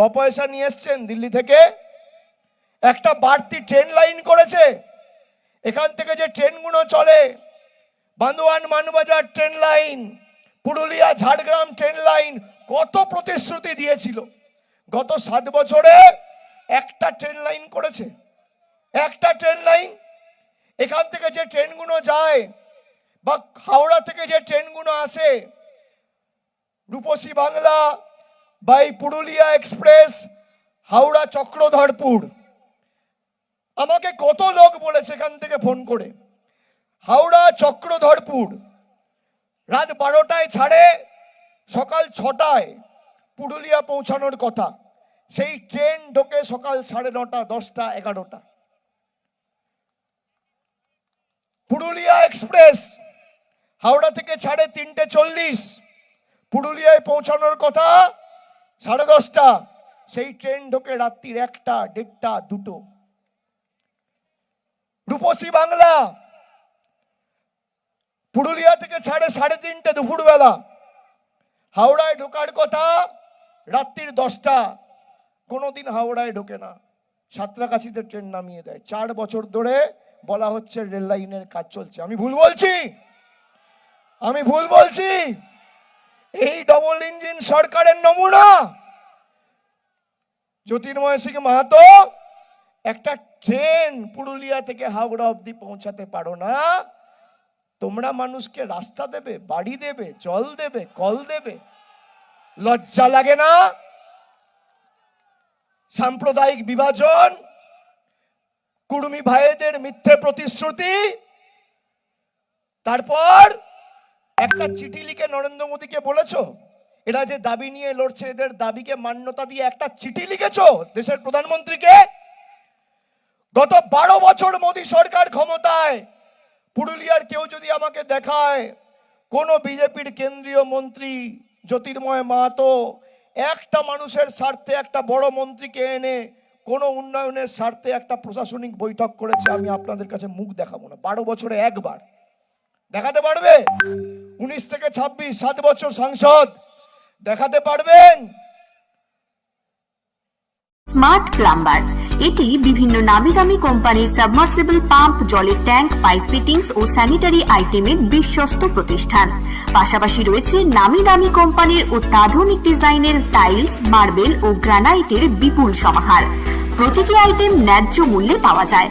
ক পয়সা নিয়ে এসছেন দিল্লি থেকে। একটা বাড়তি ট্রেন লাইন করেছে। এখান থেকে যে ট্রেনগুলো চলে, Bandoyan Manbazar train line, Purulia Jhargram train line কত প্রতিশ্রুতি দিয়েছিল। গত সাত বছরে একটা ট্রেন লাইন করেছে। একটা ট্রেন লাইন। এখান থেকে যে ট্রেনগুলো যায় বা হাওড়া থেকে যে ট্রেনগুলো আসে, রূপসী বাংলা বা এই পুরুলিয়া এক্সপ্রেস হাওড়া চক্রধরপুর আমাকে কত লোক বলে সেখান থেকে ফোন করে। হাওড়া চক্রধরপুর রাত বারোটায় ছাড়ে, সকাল ছটায় পুরুলিয়া পৌঁছানোর কথা। সেই ট্রেন ঢোকে সকাল সাড়ে নটা, দশটা, এগারোটা। পুরুলিয়া এক্সপ্রেস হাওড়া থেকে ছাড়ে তিনটে চল্লিশ। পুরুলিয়ায় পৌঁছানোর কথা সাড়ে দশটা, সেই ট্রেন ঢোকে রাত্রির একটা, দেড়টা, দুটো। রূপসী বাংলা, পুরুলিয়া থেকে ছাড়ে সাড়ে তিনটে দুপুরবেলা। হাওড়ায় ঢোকার কথা, রাত্রির দশটা, কোনোদিন হাওড়ায় ঢোকে না। সাঁতরাগাছিতে ট্রেন নামিয়ে দেয়। চার বছর ধরে বলা হচ্ছে রেল লাইনের কাজ চলছে। আমি ভুল বলছি? আমি ভুল বলছি? এই ডবল ইঞ্জিন সরকারের নমুনা। জ্যোতির্ময় সিং মাহাতো, একটা ট্রেন পুরুলিয়া থেকে হাওড়া অবধি পৌঁছাতে পারো না। তোমরা মানুষকে রাস্তা দেবে, বাড়ি দেবে, জল দেবে, কল দেবে। লজ্জা লাগে না? সাম্প্রদায়িক বিভাজন কুর্মী ভাইদের মিথ্যে প্রতিশ্রুতি। তারপর একটা চিঠি লিখে নরেন্দ্র মোদীকে বলেছ? এরা যে দাবি নিয়ে লড়ছে, এদের দাবিকে মান্যতা দিয়ে একটা চিঠি লিখেছো দেশের প্রধানমন্ত্রীকে? গত বারো বছর মোদী সরকার ক্ষমতায়, পুরুলিয়ার কেউ যদি আমাকে দেখায়, কোনো বিজেপির কেন্দ্রীয় মন্ত্রী জ্যোতির্ময় মাহাতো একটা মানুষের স্বার্থে একটা বড় মন্ত্রীকে এনে কোনো উন্নয়নের স্বার্থে একটা প্রশাসনিক বৈঠক করেছে, আমি আপনাদের কাছে মুখ দেখাবো না। বারো বছরে একবার। দেখাতে পারবে? উনিশ থেকে ছাব্বিশ, সাত বছর সাংসদ। দেখাতে পারবেন? Smart plumber. এটি বিভিন্ন নামি দামি কোম্পানির সাবমার্সিবল পাম্প, জলের ট্যাঙ্ক, পাইপ ফিটিংস ও স্যানিটারি আইটেমের বিশ্বস্ত প্রতিষ্ঠান। পাশাপাশি রয়েছে নামি দামি কোম্পানির অত্যাধুনিক ডিজাইনের টাইলস, মার্বেল ও গ্রানাইটের বিপুল সমাহার। প্রতিটি আইটেম ন্যায্য মূল্যে পাওয়া যায়।